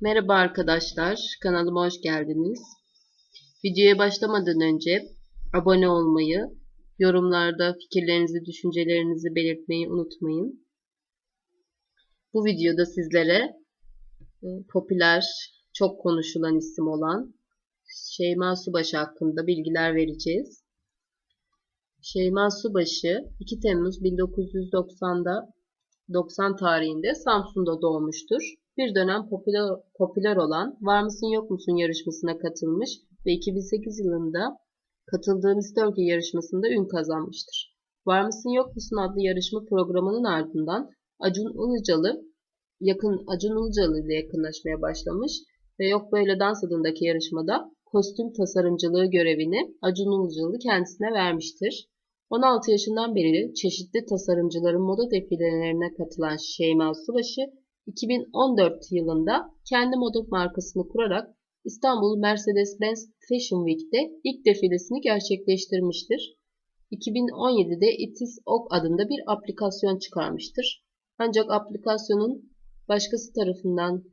Merhaba arkadaşlar, kanalıma hoş geldiniz. Videoya başlamadan önce abone olmayı, yorumlarda fikirlerinizi, düşüncelerinizi belirtmeyi unutmayın. Bu videoda sizlere e, popüler, çok konuşulan isim olan Şeyma Subaşı hakkında bilgiler vereceğiz. Şeyma Subaşı 2 Temmuz 1990'da 90 tarihinde Samsun'da doğmuştur. Bir dönem popüler, popüler olan Var mısın yok musun yarışmasına katılmış ve 2008 yılında katıldığı Miss Turkey yarışmasında ün kazanmıştır. Var mısın yok musun adlı yarışma programının ardından Acun Ilıcalı yakın Acun Ilıcalı ile yakınlaşmaya başlamış ve Yok Böyle Dans adındaki yarışmada kostüm tasarımcılığı görevini Acun Ilıcalı kendisine vermiştir. 16 yaşından beri çeşitli tasarımcıların moda defilelerine katılan Şeyma Subaşı, 2014 yılında kendi moda markasını kurarak İstanbul Mercedes-Benz Fashion Week'te ilk defilesini gerçekleştirmiştir. 2017'de Itis Ok adında bir aplikasyon çıkarmıştır. Ancak aplikasyonun başkası tarafından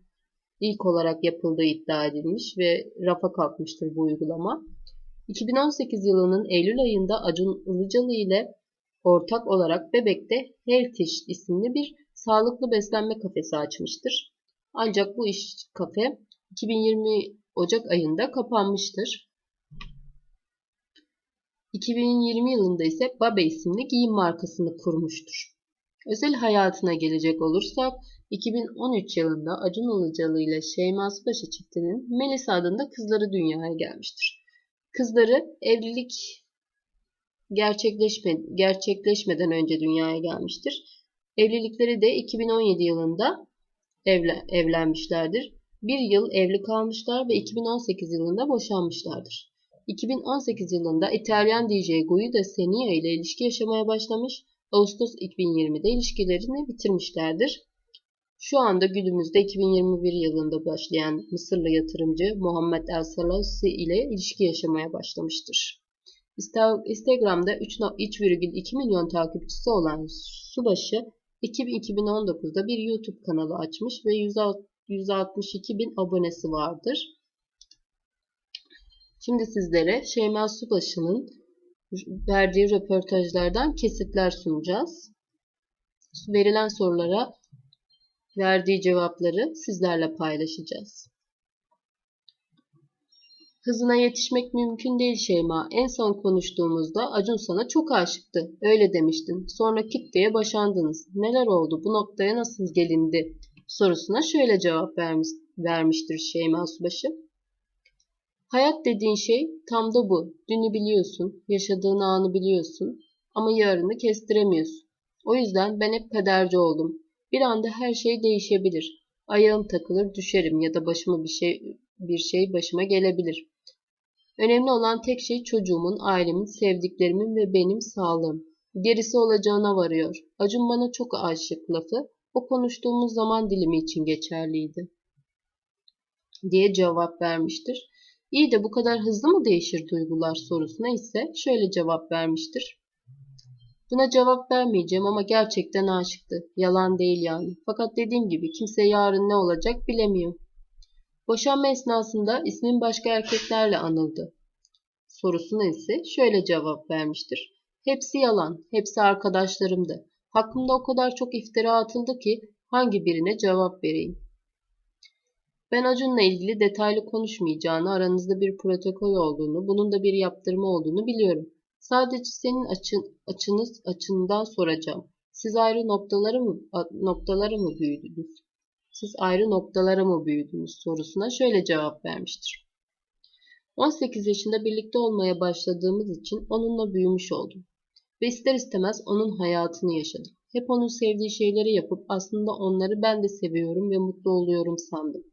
ilk olarak yapıldığı iddia edilmiş ve rafa kalkmıştır bu uygulama. 2018 yılının Eylül ayında Acun Ilıcalı ile ortak olarak Bebek'te Healthish isimli bir sağlıklı beslenme kafesi açmıştır. Ancak bu iş kafe 2020 Ocak ayında kapanmıştır. 2020 yılında ise Babe isimli giyim markasını kurmuştur. Özel hayatına gelecek olursak 2013 yılında Acun Ilıcalı ile Şeyma Subaşı çiftinin Melisa adında kızları dünyaya gelmiştir. Kızları evlilik gerçekleşme, gerçekleşmeden önce dünyaya gelmiştir. Evlilikleri de 2017 yılında evlen, evlenmişlerdir. Bir yıl evli kalmışlar ve 2018 yılında boşanmışlardır. 2018 yılında İtalyan DJ Guido Senia ile ilişki yaşamaya başlamış, Ağustos 2020'de ilişkilerini bitirmişlerdir. Şu anda günümüzde 2021 yılında başlayan Mısırlı yatırımcı Muhammed El Salasi ile ilişki yaşamaya başlamıştır. Instagram'da 3,2 milyon takipçisi olan Subaşı 2019'da bir YouTube kanalı açmış ve 162 bin abonesi vardır. Şimdi sizlere Şeyma Subaşı'nın verdiği röportajlardan kesitler sunacağız. Verilen sorulara verdiği cevapları sizlerle paylaşacağız. Hızına yetişmek mümkün değil Şeyma. En son konuştuğumuzda Acun sana çok aşıktı. Öyle demiştin. Sonra kit diye boşandınız. Neler oldu? Bu noktaya nasıl gelindi? Sorusuna şöyle cevap vermiş, vermiştir Şeyma Subaşı. Hayat dediğin şey tam da bu. Dünü biliyorsun, yaşadığın anı biliyorsun ama yarını kestiremiyorsun. O yüzden ben hep kaderci oldum. Bir anda her şey değişebilir. Ayağım takılır düşerim ya da başıma bir şey bir şey başıma gelebilir. Önemli olan tek şey çocuğumun, ailemin, sevdiklerimin ve benim sağlığım. Gerisi olacağına varıyor. Acun bana çok aşık lafı o konuştuğumuz zaman dilimi için geçerliydi. diye cevap vermiştir. İyi de bu kadar hızlı mı değişir duygular sorusuna ise şöyle cevap vermiştir. Buna cevap vermeyeceğim ama gerçekten aşıktı. Yalan değil yani. Fakat dediğim gibi kimse yarın ne olacak bilemiyor. Boşanma esnasında ismin başka erkeklerle anıldı. Sorusuna ise şöyle cevap vermiştir. Hepsi yalan, hepsi arkadaşlarımdı. Hakkımda o kadar çok iftira atıldı ki hangi birine cevap vereyim? Ben Acun'la ilgili detaylı konuşmayacağını, aranızda bir protokol olduğunu, bunun da bir yaptırma olduğunu biliyorum. Sadece senin açın, açınız açından soracağım. Siz ayrı noktaları mı noktaları mı büyüdünüz? Siz ayrı noktalara mı büyüdünüz sorusuna şöyle cevap vermiştir. 18 yaşında birlikte olmaya başladığımız için onunla büyümüş oldum. Ve ister istemez onun hayatını yaşadım. Hep onun sevdiği şeyleri yapıp aslında onları ben de seviyorum ve mutlu oluyorum sandım.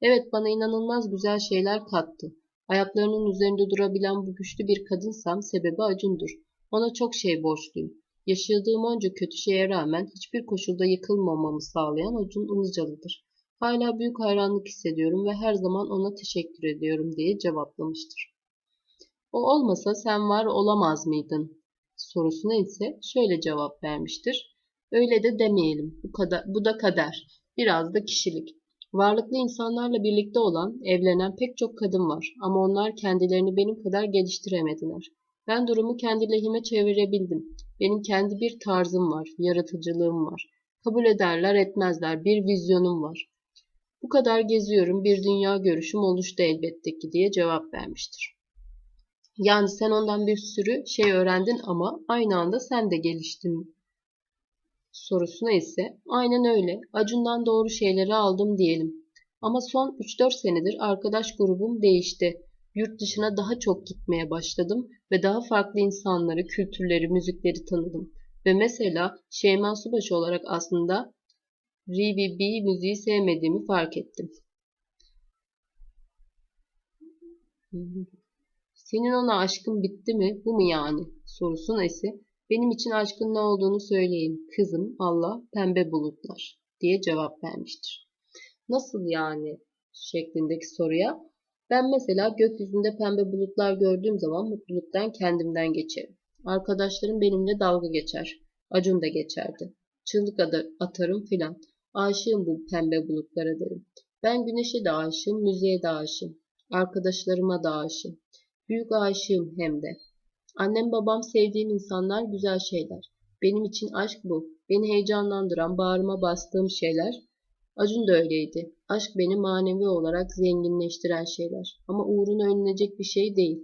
Evet bana inanılmaz güzel şeyler kattı. Ayaklarının üzerinde durabilen bu güçlü bir kadınsam sebebi Acun'dur. Ona çok şey borçluyum. Yaşadığım onca kötü şeye rağmen hiçbir koşulda yıkılmamamı sağlayan Acun Ilıcalı'dır. Hala büyük hayranlık hissediyorum ve her zaman ona teşekkür ediyorum diye cevaplamıştır. O olmasa sen var olamaz mıydın? Sorusuna ise şöyle cevap vermiştir. Öyle de demeyelim. Bu, kadar, bu da kader. Biraz da kişilik. Varlıklı insanlarla birlikte olan, evlenen pek çok kadın var ama onlar kendilerini benim kadar geliştiremediler. Ben durumu kendi lehime çevirebildim. Benim kendi bir tarzım var, yaratıcılığım var. Kabul ederler etmezler, bir vizyonum var. Bu kadar geziyorum, bir dünya görüşüm oluştu elbette ki diye cevap vermiştir. Yani sen ondan bir sürü şey öğrendin ama aynı anda sen de geliştin sorusuna ise aynen öyle. Acun'dan doğru şeyleri aldım diyelim. Ama son 3-4 senedir arkadaş grubum değişti. Yurt dışına daha çok gitmeye başladım ve daha farklı insanları, kültürleri, müzikleri tanıdım. Ve mesela Şeyma Subaşı olarak aslında RBB müziği sevmediğimi fark ettim. Senin ona aşkın bitti mi? Bu mu yani? Sorusuna ise benim için aşkın ne olduğunu söyleyin. Kızım, Allah, pembe bulutlar diye cevap vermiştir. Nasıl yani? şeklindeki soruya ben mesela gökyüzünde pembe bulutlar gördüğüm zaman mutluluktan kendimden geçerim. Arkadaşlarım benimle dalga geçer. Acun da geçerdi. Çığlık atarım filan. Aşığım bu pembe bulutlara derim. Ben güneşe de aşığım, müziğe de aşığım. Arkadaşlarıma da aşığım. Büyük aşığım hem de. Annem babam sevdiğim insanlar güzel şeyler. Benim için aşk bu. Beni heyecanlandıran, bağrıma bastığım şeyler. Acun da öyleydi. Aşk beni manevi olarak zenginleştiren şeyler. Ama uğruna ölünecek bir şey değil.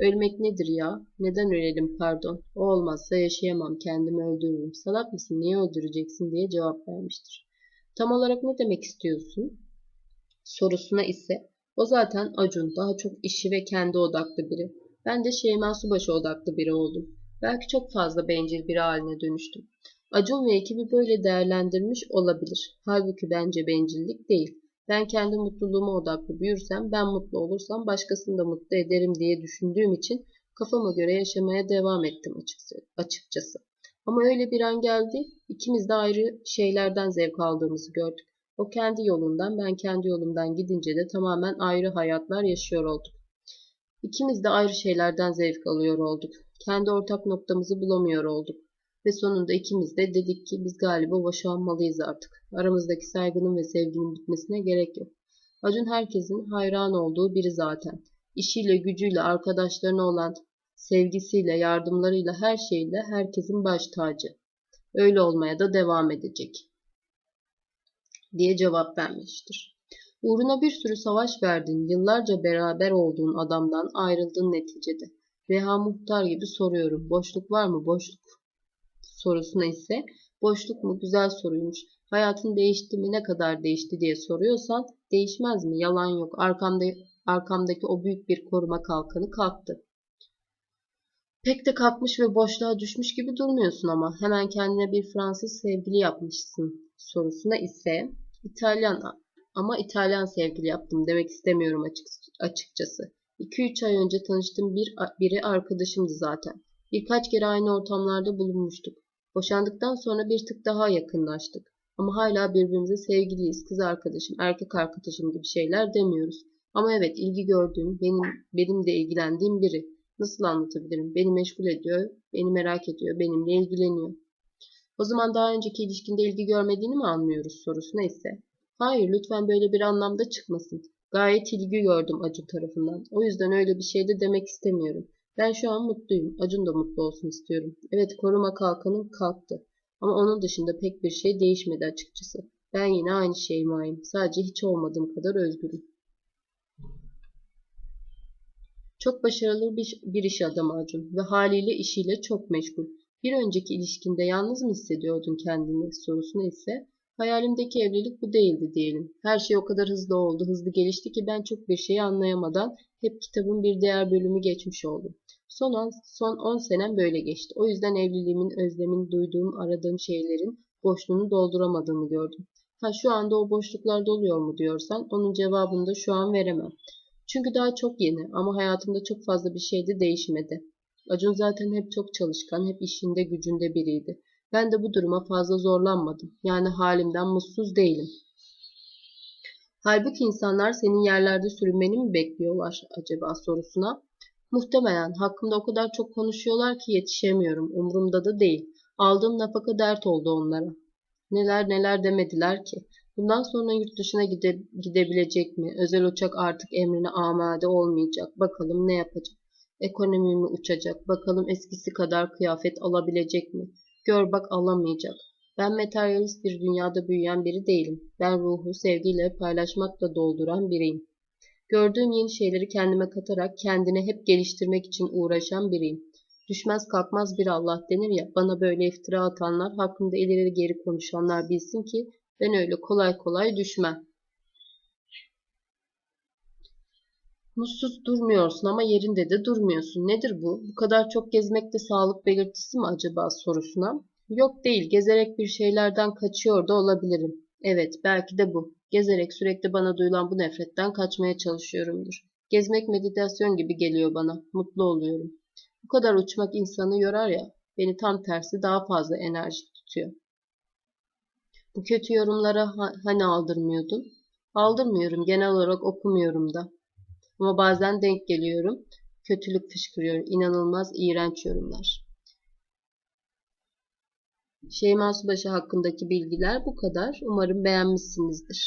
Ölmek nedir ya? Neden ölelim pardon? O olmazsa yaşayamam, kendimi öldürürüm. Salak mısın, niye öldüreceksin diye cevap vermiştir. Tam olarak ne demek istiyorsun? Sorusuna ise o zaten Acun, daha çok işi ve kendi odaklı biri. Ben de Şeyma Subaşı odaklı biri oldum. Belki çok fazla bencil bir haline dönüştüm. Acun ve ekibi böyle değerlendirmiş olabilir. Halbuki bence bencillik değil. Ben kendi mutluluğuma odaklı büyürsem, ben mutlu olursam başkasını da mutlu ederim diye düşündüğüm için kafama göre yaşamaya devam ettim açıkçası. Ama öyle bir an geldi, ikimiz de ayrı şeylerden zevk aldığımızı gördük. O kendi yolundan, ben kendi yolumdan gidince de tamamen ayrı hayatlar yaşıyor olduk. İkimiz de ayrı şeylerden zevk alıyor olduk. Kendi ortak noktamızı bulamıyor olduk. Ve sonunda ikimiz de dedik ki biz galiba boşanmalıyız artık. Aramızdaki saygının ve sevginin bitmesine gerek yok. Acun herkesin hayran olduğu biri zaten. İşiyle, gücüyle, arkadaşlarına olan sevgisiyle, yardımlarıyla, her şeyle herkesin baş tacı. Öyle olmaya da devam edecek. diye cevap vermiştir. Uğruna bir sürü savaş verdin, yıllarca beraber olduğun adamdan ayrıldın neticede. Reha Muhtar gibi soruyorum. Boşluk var mı? Boşluk sorusuna ise boşluk mu? Güzel soruymuş. Hayatın değişti mi? Ne kadar değişti diye soruyorsan değişmez mi? Yalan yok. Arkamda, arkamdaki o büyük bir koruma kalkanı kalktı. Pek de kalkmış ve boşluğa düşmüş gibi durmuyorsun ama hemen kendine bir Fransız sevgili yapmışsın sorusuna ise İtalyan ama İtalyan sevgili yaptım demek istemiyorum açık, açıkçası. 2-3 ay önce tanıştığım bir, biri arkadaşımdı zaten. Birkaç kere aynı ortamlarda bulunmuştuk. Boşandıktan sonra bir tık daha yakınlaştık. Ama hala birbirimize sevgiliyiz, kız arkadaşım, erkek arkadaşım gibi şeyler demiyoruz. Ama evet ilgi gördüğüm, benim, benim de ilgilendiğim biri. Nasıl anlatabilirim? Beni meşgul ediyor, beni merak ediyor, benimle ilgileniyor. O zaman daha önceki ilişkinde ilgi görmediğini mi anlıyoruz sorusuna ise Hayır lütfen böyle bir anlamda çıkmasın. Gayet ilgi gördüm Acun tarafından. O yüzden öyle bir şey de demek istemiyorum. Ben şu an mutluyum. Acun da mutlu olsun istiyorum. Evet koruma kalkanım kalktı. Ama onun dışında pek bir şey değişmedi açıkçası. Ben yine aynı Şeyma'yım. Sadece hiç olmadığım kadar özgürüm. Çok başarılı bir, bir iş adamı Acun ve haliyle işiyle çok meşgul. Bir önceki ilişkinde yalnız mı hissediyordun kendini sorusuna ise Hayalimdeki evlilik bu değildi diyelim. Her şey o kadar hızlı oldu, hızlı gelişti ki ben çok bir şeyi anlayamadan hep kitabın bir diğer bölümü geçmiş oldum. Son, an, son 10 senem böyle geçti. O yüzden evliliğimin, özlemini duyduğum, aradığım şeylerin boşluğunu dolduramadığımı gördüm. Ha şu anda o boşluklar doluyor mu diyorsan onun cevabını da şu an veremem. Çünkü daha çok yeni ama hayatımda çok fazla bir şey de değişmedi. Acun zaten hep çok çalışkan, hep işinde gücünde biriydi. Ben de bu duruma fazla zorlanmadım. Yani halimden mutsuz değilim. Halbuki insanlar senin yerlerde sürünmeni mi bekliyorlar acaba sorusuna? Muhtemelen hakkımda o kadar çok konuşuyorlar ki yetişemiyorum. Umurumda da değil. Aldığım nafaka dert oldu onlara. Neler neler demediler ki. Bundan sonra yurt dışına gide, gidebilecek mi? Özel uçak artık emrine amade olmayacak. Bakalım ne yapacak? Ekonomi mi uçacak? Bakalım eskisi kadar kıyafet alabilecek mi? Gör bak alamayacak. Ben materyalist bir dünyada büyüyen biri değilim. Ben ruhu sevgiyle paylaşmakla dolduran biriyim. Gördüğüm yeni şeyleri kendime katarak kendini hep geliştirmek için uğraşan biriyim. Düşmez kalkmaz bir Allah denir ya, bana böyle iftira atanlar, hakkında ileri geri konuşanlar bilsin ki ben öyle kolay kolay düşmem. Mutsuz durmuyorsun ama yerinde de durmuyorsun. Nedir bu? Bu kadar çok gezmek de sağlık belirtisi mi acaba sorusuna? Yok değil, gezerek bir şeylerden kaçıyor da olabilirim. Evet, belki de bu. Gezerek sürekli bana duyulan bu nefretten kaçmaya çalışıyorumdur. Gezmek meditasyon gibi geliyor bana. Mutlu oluyorum. Bu kadar uçmak insanı yorar ya, beni tam tersi daha fazla enerjik tutuyor. Bu kötü yorumlara ha- hani aldırmıyordun? Aldırmıyorum, genel olarak okumuyorum da. Ama bazen denk geliyorum. Kötülük fışkırıyor, inanılmaz iğrenç yorumlar. Şeyma Subaşı hakkındaki bilgiler bu kadar. Umarım beğenmişsinizdir.